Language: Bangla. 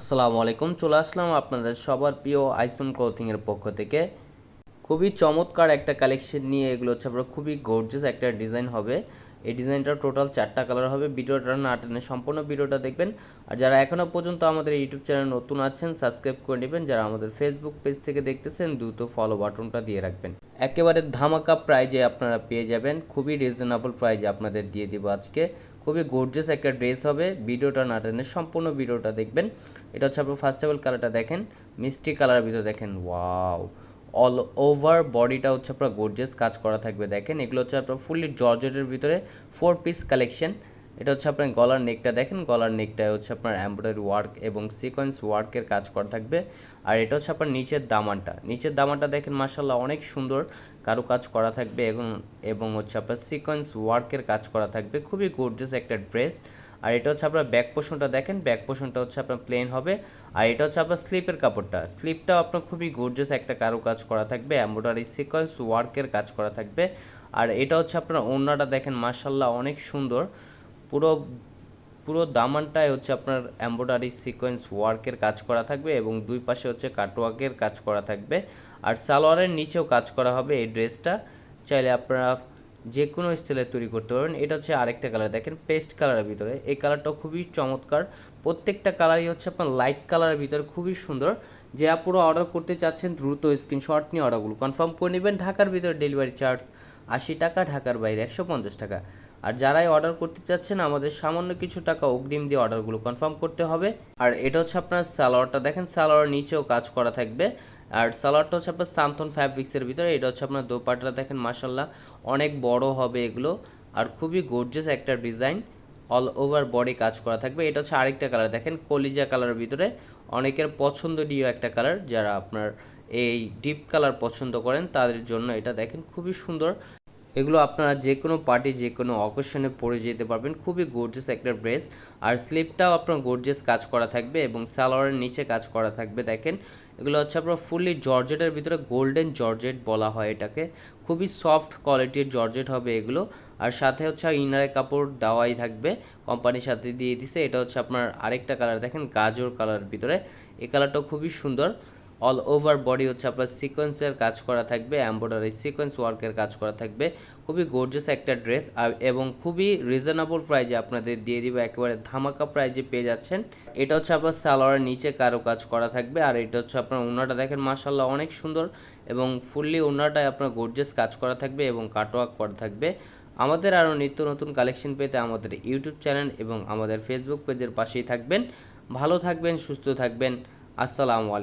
আসসালামু আলাইকুম, চলে আসলাম আপনাদের সবার প্রিয় আইসন ক্লোথিংয়ের পক্ষ থেকে। খুবই চমৎকার একটা কালেকশন নিয়ে এগুলো হচ্ছে আপনার খুবই গর্জিয়াস একটা ডিজাইন হবে। এই ডিজাইনটা টোটাল চারটা কালার হবে। ভিডিওটা না টেনে সম্পূর্ণ ভিডিওটা দেখবেন। আর যারা এখনও পর্যন্ত আমাদের ইউটিউব চ্যানেল নতুন আছেন সাবস্ক্রাইব করে নেবেন। যারা আমাদের ফেসবুক পেজ থেকে দেখতেছেন, দ্রুত ফলো বাটনটা দিয়ে রাখবেন। একেবারে ধামাকা প্রাইজে আপনারা পেয়ে যাবেন। খুবই রিজনেবল প্রাইজে আপনাদের দিয়ে দিব আজকে। খুবই গর্জিয়াস একটা ড্রেস হবে। ভিডিওটা না টেনে সম্পূর্ণ ভিডিওটা দেখবেন। এটা হচ্ছে আপনার ফার্স্ট অফ অল কালারটা দেখেন। মিষ্টি কালারের ভিতরে দেখেন ওয়াও অল ওভার বডিটা হচ্ছে আপনার গর্জিয়াস কাজ করা থাকবে। দেখেন, এগুলো হচ্ছে আপনার ফুললি জর্জেটের ভিতরে ফোর পিস কালেকশন এটা হচ্ছে আপনার গলার নেকটা দেখেন, গলার নেকটায় হচ্ছে আপনার এমব্রয়ডারি ওয়ার্ক এবং সিকোয়েন্স ওয়ার্কের কাজ করা থাকবে। আর এটা হচ্ছে আপনার নিচের দামানটা। নিচের দামানটা দেখেন মাসাল্লাহ অনেক সুন্দর কারও কাজ করা থাকবে এবং এবং হচ্ছে আপনার সিকোয়েন্স ওয়ার্কের কাজ করা থাকবে। খুবই গর্জিয়াস একটা ড্রেস আর এটা হচ্ছে আপনার ব্যাক পোষণটা দেখেন ব্যাক পোষণটা হচ্ছে আপনার প্লেন হবে। আর এটা হচ্ছে আপনার স্লিপের কাপড়টা। স্লিপটাও আপনার খুবই গর্জিয়াস একটা কারও কাজ করা থাকবে এমব্রয়ডারি সিকোয়েন্স ওয়ার্কের কাজ করা থাকবে। আর এটা হচ্ছে আপনার ওড়নাটা দেখেন মাসাল্লাহ অনেক সুন্দর। পুরো পুরো দামানটাই হচ্ছে আপনার এমব্রয়ডারি সিকোয়েন্স ওয়ার্কের কাজ করা থাকবে এবং দুই পাশে হচ্ছে কাটওয়ার্কের কাজ করা থাকবে। আর সালোয়ারের নিচেও কাজ করা হবে এই ড্রেসটা চাইলে আপনারা যে কোনো স্টাইলে তৈরি করতে পারবেন। এটা হচ্ছে আরেকটা কালার দেখেন পেস্ট কালারের ভিতরে। এই কালারটাও খুবই চমৎকার। প্রত্যেকটা কালারই হচ্ছে আপনার লাইট কালারের ভিতরে, খুবই সুন্দর। যে আপুরো অর্ডার করতে চাচ্ছেন, দ্রুত স্ক্রিনশট নিয়ে অর্ডারগুলো কনফার্ম করে নেবেন, ঢাকার ভিতরে ডেলিভারি চার্জ আশি টাকা, ঢাকার বাইরে একশো পঞ্চাশ টাকা। আর যারাই অর্ডার করতে চাচ্ছেন, আমাদের সামান্য কিছু টাকা অগ্রিম দিয়ে অর্ডারগুলো কনফার্ম করতে হবে। আর এটা হচ্ছে আপনার সালোয়ারটা দেখেন সালোয়ার নিচেও কাজ করা থাকবে। আর সালোয়ারটা হচ্ছে আপনার সান্থন ফ্যাব্রিক্সের ভিতরে, এটা হচ্ছে আপনার দোপাটা দেখেন মাসাল্লাহ অনেক বড় হবে এগুলো। আর খুবই গর্জিয়াস একটা ডিজাইন অল ওভার বডি কাজ করা থাকবে। এটা হচ্ছে আরেকটা কালার দেখেন, কলিজা কালারের ভিতরে। অনেকের পছন্দনীয় একটা কালার যারা আপনার এই ডিপ কালার পছন্দ করেন, তাদের জন্য এটা, দেখেন, খুবই সুন্দর। এগুলো আপনারা যে কোনো পার্টি যে কোনো অকেশনে পরে যেতে পারবেন। খুবই গর্জিয়াস একটা ড্রেস আর স্লিপটাও আপনার গর্জিয়াস কাজ করা থাকবে এবং সালোয়ারের নিচে কাজ করা থাকবে, দেখেন। এগুলো হচ্ছে আপনার ফুললি জর্জেটের ভিতরে গোল্ডেন জর্জেট বলা হয় এটাকে। খুবই সফট কোয়ালিটির জর্জেট হবে এগুলো। আর সাথে হচ্ছে ইনারের কাপড় দেওয়াই থাকবে। কোম্পানির সাথে দিয়ে দিছে। এটা হচ্ছে আপনার আরেকটা কালার দেখেন গাজর কালারের ভিতরে। এই কালারটাও খুবই সুন্দর। অল ওভার বডি হচ্ছে আপনার সিকোয়েন্সের কাজ করা থাকবে এম্ব্রয়ডারি সিকোয়েন্স ওয়ার্কের কাজ করা থাকবে। খুবই গর্জিয়াস একটা ড্রেস আর এবং খুবই রিজনেবল প্রাইজে আপনাদের দিয়ে দিব, একেবারে ধামাকা প্রাইজে পেয়ে যাচ্ছেন। এটা হচ্ছে আপনার সালোয়ারের নিচে কারও কাজ করা থাকবে আর এটা হচ্ছে আপনার ওনাটা দেখেন মাসাল্লাহ অনেক সুন্দর এবং ফুললি ওনাটায় আপনার গর্জিয়াস কাজ করা থাকবে এবং কাটওয়ার্ক করা থাকবে। আমাদের আরও নিত্য নতুন কালেকশন পেতে আমাদের ইউটিউব চ্যানেল এবং আমাদের ফেসবুক পেজের পাশেই থাকবেন। ভালো থাকবেন, সুস্থ থাকবেন। আসসালামু আলাইকুম।